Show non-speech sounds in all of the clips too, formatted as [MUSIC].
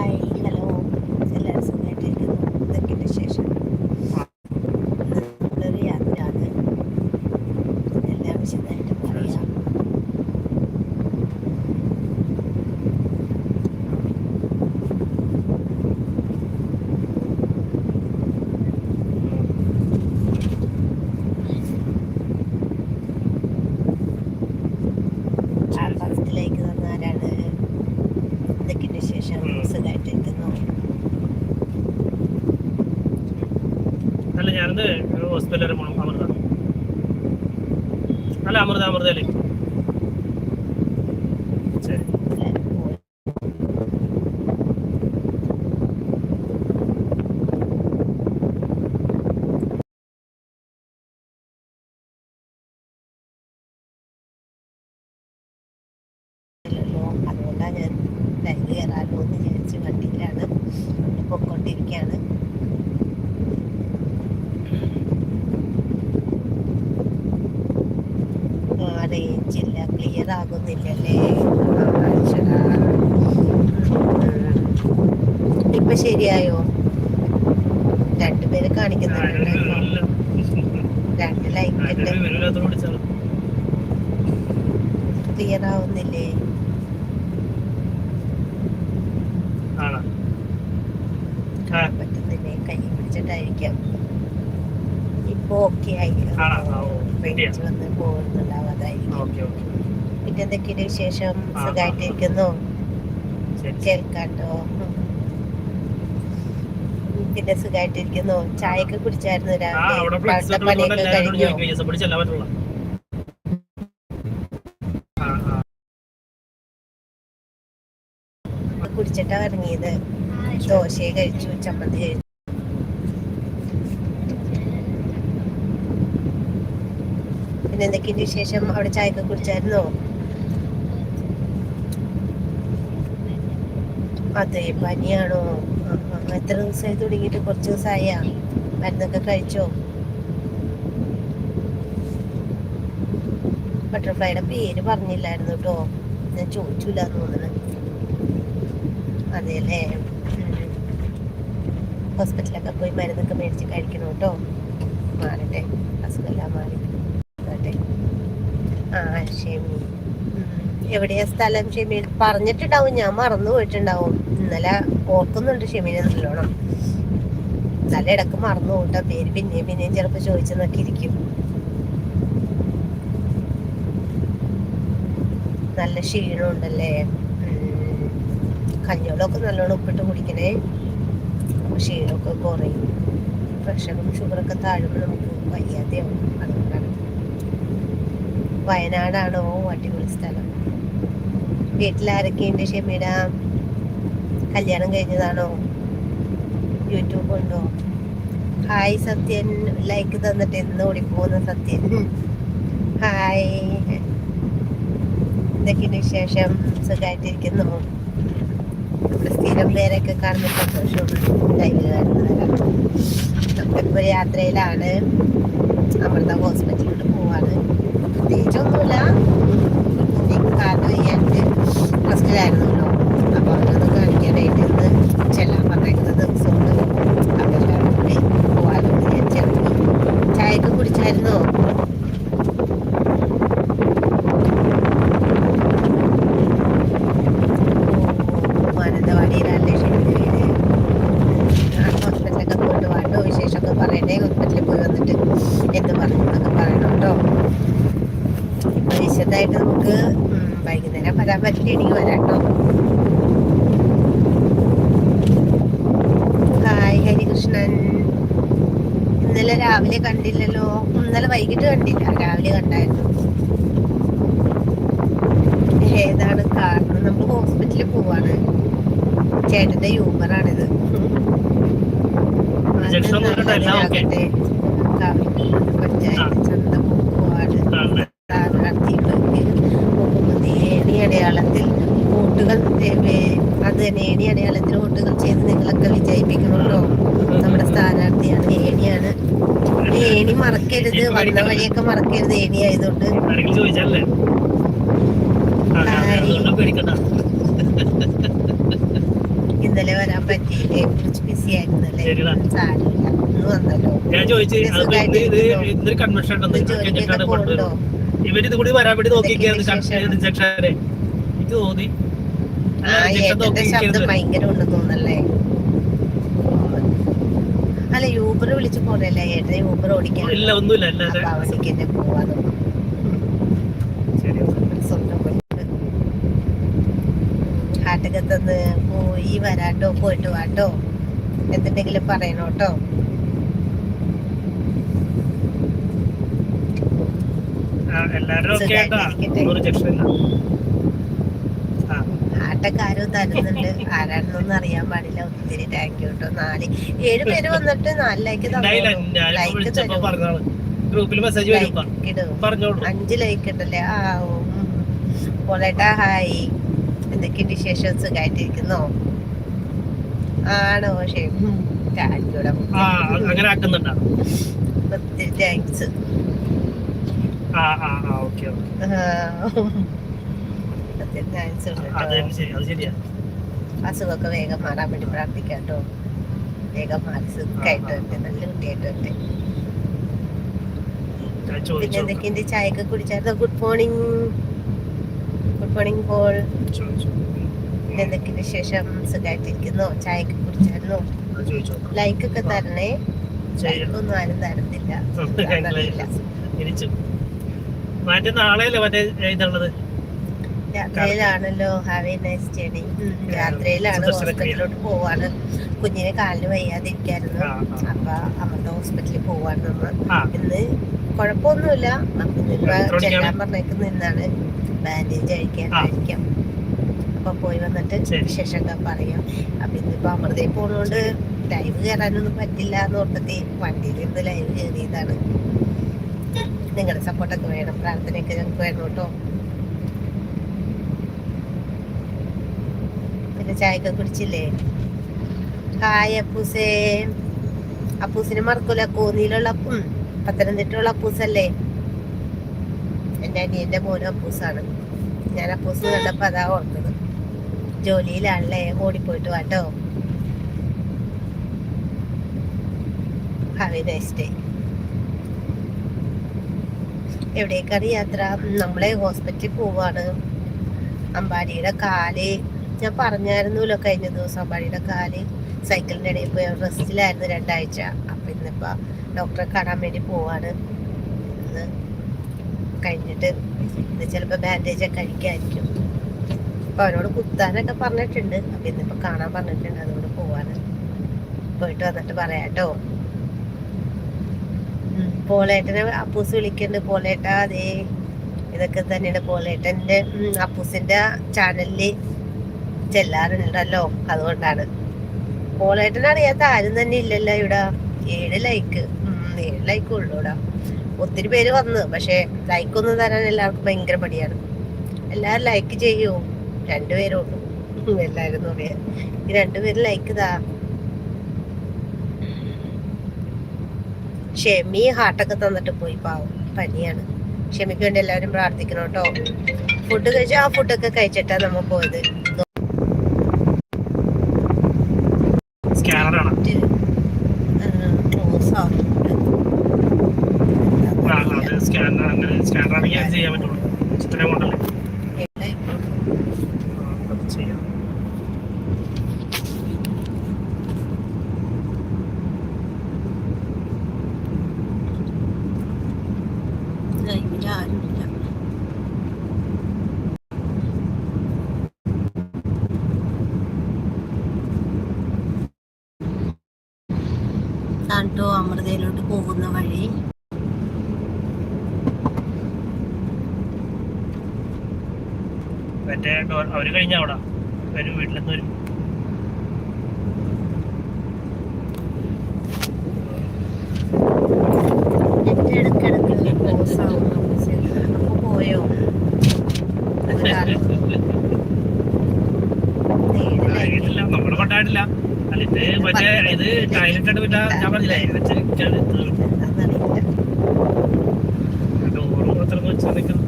Hi hello എല്ലാവരും സുഖമായിട്ടിരിക്കുന്നു ഇതൊക്കെയുണ്ട് ശേഷം നമ്മളൊരു യാത്രയാണ് എല്ലാം വിശദമായിട്ട് പറയാം ആ ഫസ്റ്റിലേക്ക് തന്നാരാണ് ഇതൊക്കെയുണ്ട് ശേഷം ഉം. സുഖമായിട്ടിരിക്കുന്നു അല്ല ஹாஸ்பிட்டல் അമൃത அமிர்தா ശരി. എല്ലാവരും പോയി ഇല്ലല്ലോ. അതുകൊണ്ടാണ് ഞാൻ ലൈവ് കയറാമല്ലോ എന്ന് വണ്ടിയിലാണ് നമ്മൾ ഉം. ഇപ്പൊ ശരിയായോ? രണ്ടുപേര് കാണിക്കുന്നുണ്ടല്ലോ രണ്ട് ലൈക്ക് ക്ലിയർ ആവുന്നില്ലേ? പറ്റുന്നില്ലേ? കൈ പിടിച്ചിട്ടായിരിക്കാം. ഇപ്പൊ ഓക്കെ ആയിരിക്കും വന്ന് പോകുന്നുണ്ടാവും അതായിരിക്കും. പിന്നെ എന്തൊക്കെയാണ് വിശേഷം? സുഖമായിട്ടിരിക്കുന്നു കേൾക്കാട്ടോ. പിന്നെ സുഖമായിട്ടിരിക്കുന്നു ചായയൊക്കെ കുടിച്ചായിരുന്നു രാവിലെ. പണിയൊക്കെ കഴിഞ്ഞു? കുടിച്ചിട്ടാ ഇറങ്ങിയത് ദോശയെ കഴിച്ചു ചമ്മന്തി കഴിച്ചു. പിന്നെ എന്തൊക്കെയുണ്ട് വിശേഷം? അവിടെ ചായയൊക്കെ കുടിച്ചായിരുന്നോ? അതെ പനിയാണോ. എത്ര ദിവസമായി തുടങ്ങിയിട്ട് കുറച്ച് ദിവസമായ മരുന്നൊക്കെ കഴിച്ചോ? ബട്ടർഫ്ലൈയുടെ പേര് പറഞ്ഞില്ലായിരുന്നു കേട്ടോ. ഞാൻ ചോദിച്ചില്ല തോന്നുന്നു. അതെയല്ലേ? ഹോസ്പിറ്റലൊക്കെ പോയി മരുന്നൊക്കെ മേടിച്ച് കഴിക്കണം കേട്ടോ. മാറട്ടെ. അസുഖമെല്ലാം മാറി. മാറട്ടെ ആ ഷെമി. എവിടെയാ സ്ഥലം ഷെമി? പറഞ്ഞിട്ടുണ്ടാവും. ഞാൻ മറന്നു പോയിട്ടുണ്ടാവും ഇന്നലെ ഓർക്കുന്നുണ്ട് ഷെമീനെ നല്ലോണം. നല്ല ഇടയ്ക്ക് മറന്നു കൂട്ടാ പേര് പിന്നെയും പിന്നെയും ചിലപ്പോൾ ചോദിച്ചെന്നൊക്കെ ഇരിക്കും. നല്ല ക്ഷീണമുണ്ടല്ലേ? ഉണ്ടല്ലേ കഞ്ഞോളൊക്കെ നല്ലോണം ഉപ്പിട്ട് കുടിക്കണേ. ക്ഷീണമൊക്കെ കുറയും. പ്രഷറും ഷുഗറൊക്കെ താഴുമ്പോൾ നമുക്ക് വയ്യാതെയാവും. അതുകൊണ്ടാണ്. വയനാടാണോ? അടിപൊളി സ്ഥലം. വീട്ടിലാരൊക്കെയുണ്ട് ഷെമീട കല്യാണം കഴിഞ്ഞതാണോ? യൂട്യൂബ് ഉണ്ടോ? ഹായ് സത്യൻ. ലൈക്ക് തന്നിട്ട് എന്ന് ഓടിപ്പോകുന്ന സത്യൻ. ഹായ് എന്തൊക്കെയുണ്ട് വിശേഷം? സുഖമായിട്ടിരിക്കുന്നു സ്ഥിരം പേരൊക്കെ കാണുന്ന സന്തോഷം ലൈവിൽ യാത്രയിലാണ്. അമൃത ഹോസ്പിറ്റലിലോട്ട് പോവാണ്. പ്രത്യേകിച്ചൊന്നുമില്ല. കാരണം റെസ്റ്റിലായിരുന്നല്ലോ അപ്പോൾ കാണിക്കാനായിട്ട് ഇന്ന് ചെല്ലാൻ പറഞ്ഞിരുന്ന ദിവസമുണ്ട് അപ്പോൾ എല്ലാവരും കൂടി എന്ന് വിചാരിച്ചിറങ്ങി ചായയൊക്കെ കുടിച്ചായിരുന്നോ? മാനന്തവാടിയിലല്ലേ ഷെമിന്റെ വീട്. ഹോസ്പിറ്റലൊക്കെ പോയിട്ട് വേണ്ടോ വിശേഷമൊക്കെ പറയണ്ടേ? ഹോസ്പിറ്റലിൽ പോയി വന്നിട്ട് എന്ത് പറഞ്ഞു എന്നൊക്കെ പറയണം നമുക്ക് വൈകുന്നേരം വരാൻ പറ്റില്ലെങ്കിൽ വരാം കേട്ടോ. ഹായ് ഹരികൃഷ്ണൻ ഇന്നലെ രാവിലെ കണ്ടില്ലല്ലോ. ഇന്നലെ വൈകിട്ട് കണ്ടില്ല. രാവിലെ കണ്ടായിരുന്നു. ഏതാണ് കാരണം? നമ്മൾ ഹോസ്പിറ്റലിൽ പോവാണ്. ചേട്ടന്റെ യൂമറാണിത് എല്ലാം പഞ്ചായത്ത് ചന്തമുക്കുവാട് ആണ്. സ്ഥാനാർത്ഥികൾക്ക് മുഹമ്മദ് ഏണി അടയാളത്തിൽ വോട്ടുകൾ ഏ- അത് തന്നെ ഏണി അടയാളത്തിൽ വോട്ടുകൾ ചെയ്ത് നിങ്ങളൊക്കെ വിജയിപ്പിക്കണമല്ലോ നമ്മുടെ സ്ഥാനാർത്ഥിയാണ് ഏണിയാണ് ഏണി മറ മറക്കരുത് വന്ന വഴിയൊക്കെ മറക്കരുത് ഏണി ആയതുകൊണ്ട് ഇന്നലെ വരാൻ പറ്റിയില്ലേ? കുറച്ച് ബിസി ആയിരുന്നല്ലേ? ശരിടാ. സാരമില്ല ഇന്ന് വന്നല്ലോ. ഞാൻ ചോദിച്ചു ഇന്നൊരു കൺവെൻഷൻ ഉണ്ടെന്ന് ഇവരിത് കൂടി വരാൻ വേണ്ടി നോക്കിയിരിക്കുകയാണ് എനിക്ക് തോന്നി. ശബ്ദം ഭയങ്കര ഉണ്ടെന്ന് യൂബർ വിളിച്ച് പോണല്ലേ? ഏട്ടൻ ഊബർ ഓടിക്കാൻ. ഇല്ല ഒന്നുമില്ല എന്നെ പോവാന്ന് ശരി സ്വന്തം പോയി വരാട്ടോ പോയിട്ട് വാട്ടോ. എന്തുണ്ടെങ്കിലും പറയണോട്ടോ ആ, എല്ലാരും ഓക്കെ ആയിട്ടാ സുഖായിട്ടിരിക്കട്ടെ. ഒരു ജംഗ്ഷൻ ഇല്ല ആ ആട്ടക്കാരും തരുന്നുണ്ട്. ആരാണെന്നൊന്നും അറിയാൻ പാടില്ല. ഒത്തിരി താങ്ക് യു കേട്ടോ നാല് ഏഴ് പേര് വന്നിട്ട് നാല് ലൈക്ക് ലൈക്ക് ഗ്രൂപ്പിൽ മെസ്സേജ് അഞ്ച് ലൈക്ക് ഉണ്ടല്ലേ ആ പോളേട്ടാ ഹായ് എന്തൊക്കെയുണ്ട് വിശേഷം? സുഖമായിട്ടിരിക്കുന്നോ ആണോ? ശരി. ആ അങ്ങനെ ആക്കുന്നുണ്ടാ? ഒത്തിരി താങ്ക്സ് ആ ആ ആ. Okay okay. അസുഖമൊക്കെ വേഗം മാറാൻ വേണ്ടി പ്രാർത്ഥിക്കാം കേട്ടോ. വേഗം മാറി സുഖമായിട്ട് വരട്ടെ നല്ല കുട്ടിയായിട്ട് വരട്ടെ. പിന്നെ എന്തൊക്കെയുണ്ട്? ചായയൊക്കെ കുടിച്ചായിരുന്നു? Good morning good morning Paul പിന്നെ എന്തൊക്കെയുണ്ട് വിശേഷം? സുഖമായിട്ടിരിക്കുന്നു ചായയൊക്കെ കുടിച്ചായിരുന്നു? ലൈക്ക് ഒക്കെ തരണേ. ഒന്നും ആരും തരുന്നില്ല [LAUGHS] മറ്റേ നാളെയല്ലേ മറ്റേ ഇതുള്ളത്? യാത്രയിലാണല്ലോ ഹാവ് എ നൈസ് ജേണി രാത്രിയിലാണ്. ഹോസ്പിറ്റലിലോട്ട് പോവാണ്. കുഞ്ഞിന് കാലിന് വയ്യാതിരിക്കായിരുന്നു. അപ്പൊ അമൃത ഹോസ്പിറ്റലിൽ പോവാണ് നമ്മൾ ഇന്ന് കുഴപ്പമൊന്നുമില്ല? ചെല്ലാൻ പറഞ്ഞേക്ക് നിന്നാണ് ബാൻഡേജ് അഴിക്കാനായിരിക്കാം അപ്പൊ പോയി വന്നിട്ട്. വിശേഷമൊക്കെ പറയാം. അപ്പൊ ഇന്നിപ്പോ അമൃതയിൽ പോണോണ്ട് ലൈവ് കയറാനൊന്നും പറ്റില്ല എന്ന് ഓർത്തിട്ട് വണ്ടിയിൽ ഇരുന്ന് ലൈവ് കയറിയതാണ് നിങ്ങളുടെ സപ്പോർട്ടൊക്കെ വേണം. പ്രാർത്ഥനയൊക്കെ ഞങ്ങൾക്ക് വേണം കേട്ടോ. പിന്നെ ചായക്ക കുടിച്ചില്ലേ? ഹായ് അപ്പൂസേ. അപ്പൂസിനെ മറക്കൂല. കോന്നിയിലുള്ള അപ്പും പത്തനംതിട്ടയുള്ള അപ്പൂസല്ലേ? എന്റെ അനിയന്റെ മോനും അപ്പൂസാണ്. ഞാൻ അപ്പൂസ് കണ്ടപ്പോൾ അതാ ഓർത്തത്. ജോലിയിലാണല്ലേ? ഓടിപ്പോയിട്ട് വാട്ടോ ഹാവ് എ എവിടേക്കാണ് യാത്ര? നമ്മളെ ഹോസ്പിറ്റലിൽ പോവാണ്. അമ്പാടിയുടെ കാൽ ഞാൻ പറഞ്ഞായിരുന്നല്ലോ കഴിഞ്ഞ ദിവസം അമ്പാടിയുടെ കാൽ സൈക്കിളിന്റെ ഇടയിൽ പോയി. റെസ്റ്റിലായിരുന്നു രണ്ടാഴ്ച. അപ്പം ഇന്നിപ്പോൾ ഡോക്ടറെ കാണാൻ വേണ്ടി പോവാണ്. കഴിഞ്ഞിട്ട് ഇന്ന് ചിലപ്പോൾ ബാൻഡേജ് ഒക്കെ കഴിക്കായിരിക്കും. അപ്പോൾ അവനോട് കുത്താനൊക്കെ പറഞ്ഞിട്ടുണ്ട്. അപ്പം ഇന്നിപ്പോൾ കാണാൻ പറഞ്ഞിട്ടുണ്ട് അതുകൊണ്ട് പോവാണ്. പോയിട്ട് വന്നിട്ട് പറയാം കേട്ടോ. പോളേട്ടനെ അപ്പൂസ് വിളിക്കുന്നുണ്ട് പോളേട്ട അതേ ഇതൊക്കെ തന്നെയാണ് പോളേട്ടന്റെ അപ്പൂസിന്റെ ചാനലിൽ ചെല്ലാറുണ്ടല്ലോ അതുകൊണ്ടാണ്. പോളേട്ടനറിയാത്ത ആരും തന്നെ ഇല്ലല്ലോ ഇവിടെ. ഏഴ് ലൈക്ക് ഏഴ് ലൈക്ക് ഉള്ളൂ ഇവിടെ. ഒത്തിരി പേര് വന്ന് പക്ഷെ ലൈക്ക് ഒന്നും തരാൻ എല്ലാവർക്കും ഭയങ്കര മടിയാണ്. എല്ലാവരും ലൈക്ക് ചെയ്യൂ. രണ്ടുപേരും ഉള്ളൂ എല്ലാവരും നോക്കിയാൽ ഈ രണ്ടുപേരും ലൈക്ക് താ ഷെമി ഹാർട്ടൊക്കെ തന്നിട്ട് പോയി പാവം. പനിയാണ്. ക്ഷമിക്ക് വേണ്ടി എല്ലാവരും പ്രാർത്ഥിക്കണം കേട്ടോ. ഫുഡ് കഴിച്ചു ആ ഫുഡൊക്കെ കഴിച്ചിട്ടാ നമ്മ പോയത് സ്കാനറാണ് ക്ലോസ് ആവുന്നുണ്ട് ആ അത് സ്കാനർ അങ്ങനെ സ്കാനർ ആണെങ്കിൽ അത് ചെയ്യാൻ പറ്റുള്ളൂ. ചിത്രം കൊണ്ടല്ലേ? അമൃതയിലോട്ട് പോകുന്ന വഴി. മറ്റേ ഡോർ- അവർ കഴിഞ്ഞ അവിടെ. വരും വീട്ടിലെന്ന് വരും നമ്മുടെ കൊണ്ടായിട്ടില്ല. അല്ല ഇത് മറ്റേ ഇത് ടൈം സൈലന്റ് പിന്നെ ഞാൻ പറഞ്ഞില്ലേ? ഇത് അതറിയില്ല ഡോറ് മാത്രം വെച്ചിരിക്കുന്നു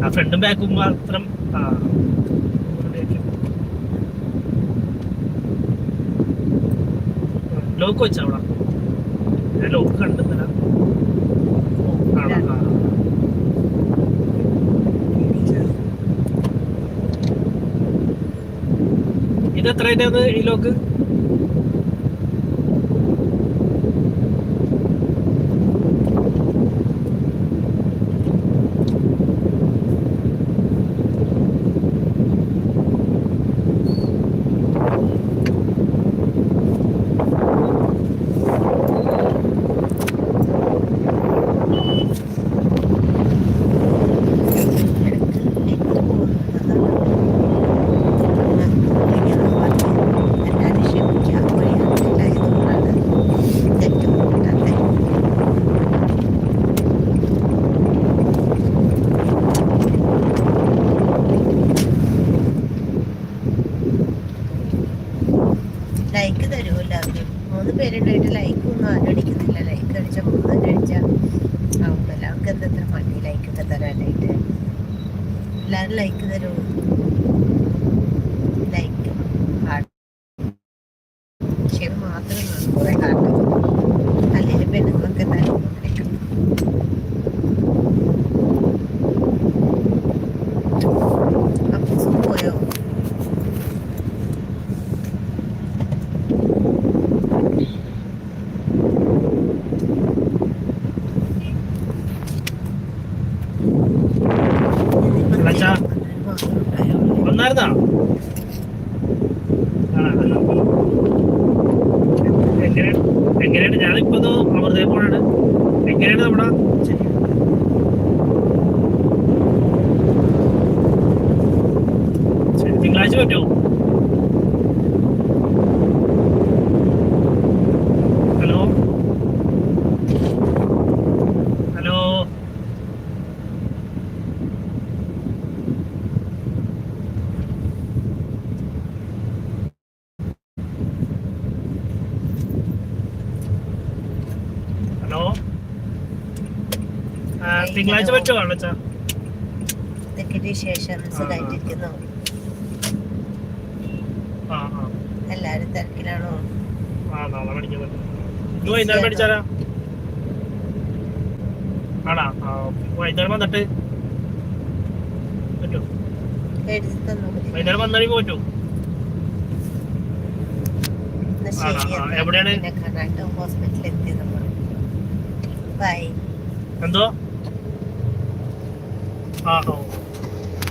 ആ ഫ്രണ്ടും ബാക്കും മാത്രം ലോക്ക് വെച്ചാ അവിടെ? ഞാൻ ലോക്ക് കണ്ടെന്നില്ല ഇത് എത്ര ഈ ലോക്ക് എല്ലാവരും ക്ഷമിക്കുക വഴിയായിട്ടുണ്ടായതുകൊണ്ടാണ് തെറ്റും കൂടാതെ ലൈക്ക് തരുമോ എല്ലാവരും മൂന്ന് പേരുണ്ടായിട്ട് ലൈക്ക് ഒന്നും ആരും അടിക്കുന്നില്ല ലൈക്ക് അടിച്ച മൂന്ന് അടിച്ച ആവുമല്ലോ അവർക്ക് എന്തെത്ര മടി ലൈക്ക് ഒക്കെ തരാനായിട്ട് എല്ലാവരും ലൈക്ക് തരുമോ ലൈക്ക് മാത്രം കുറെ കാട്ടും അല്ലെങ്കിൽ പെണ്ണുങ്ങളൊക്കെ തന്നെ അപ്പൂസ് പോയോ അച്ഛാ. വന്നായിരുന്നാ ആ, എങ്ങനെ എങ്ങനെയാണ് ഞാനിപ്പോ അവർ പോണാണ് എങ്ങനെയാണ് നമ്മുടെ തിങ്കളാഴ്ച ഇതൊക്കെ ശേഷം സുഖമായിട്ടിരിക്കുന്നു എല്ലാരും തിരക്കിലാണോ? വൈകുന്നേരം പഠിച്ചാലാ? ആണാ? വൈകുന്നേരം വന്നിട്ട് വൈകുന്നേരം വന്നാലും. എവിടെയാണ്? എന്തോ? ആ ഓ